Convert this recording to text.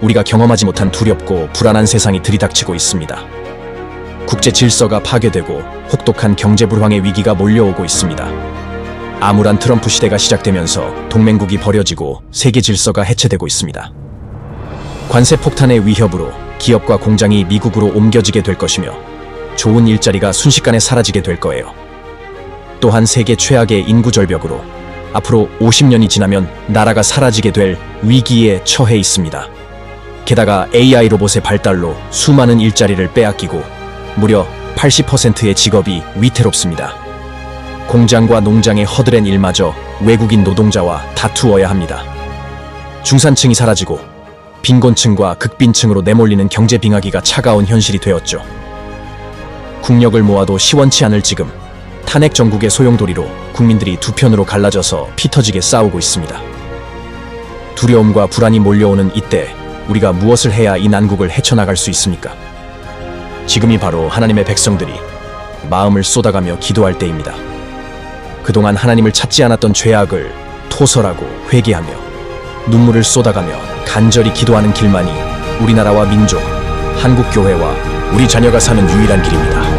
우리가 경험하지 못한 두렵고 불안한 세상이 들이닥치고 있습니다. 국제 질서가 파괴되고 혹독한 경제 불황의 위기가 몰려오고 있습니다. 암울한 트럼프 시대가 시작되면서 동맹국이 버려지고 세계 질서가 해체되고 있습니다. 관세 폭탄의 위협으로 기업과 공장이 미국으로 옮겨지게 될 것이며 좋은 일자리가 순식간에 사라지게 될 거예요. 또한 세계 최악의 인구 절벽으로 앞으로 50년이 지나면 나라가 사라지게 될 위기에 처해 있습니다. 게다가 AI 로봇의 발달로 수많은 일자리를 빼앗기고 무려 80%의 직업이 위태롭습니다. 공장과 농장의 허드렛 일마저 외국인 노동자와 다투어야 합니다. 중산층이 사라지고 빈곤층과 극빈층으로 내몰리는 경제 빙하기가 차가운 현실이 되었죠. 국력을 모아도 시원치 않을 지금 탄핵 정국의 소용돌이로 국민들이 두 편으로 갈라져서 피터지게 싸우고 있습니다. 두려움과 불안이 몰려오는 이때 우리가 무엇을 해야 이 난국을 헤쳐나갈 수 있습니까? 지금이 바로 하나님의 백성들이 마음을 쏟아가며 기도할 때입니다. 그동안 하나님을 찾지 않았던 죄악을 토설하고 회개하며 눈물을 쏟아가며 간절히 기도하는 길만이 우리나라와 민족, 한국교회와 우리 자녀가 사는 유일한 길입니다.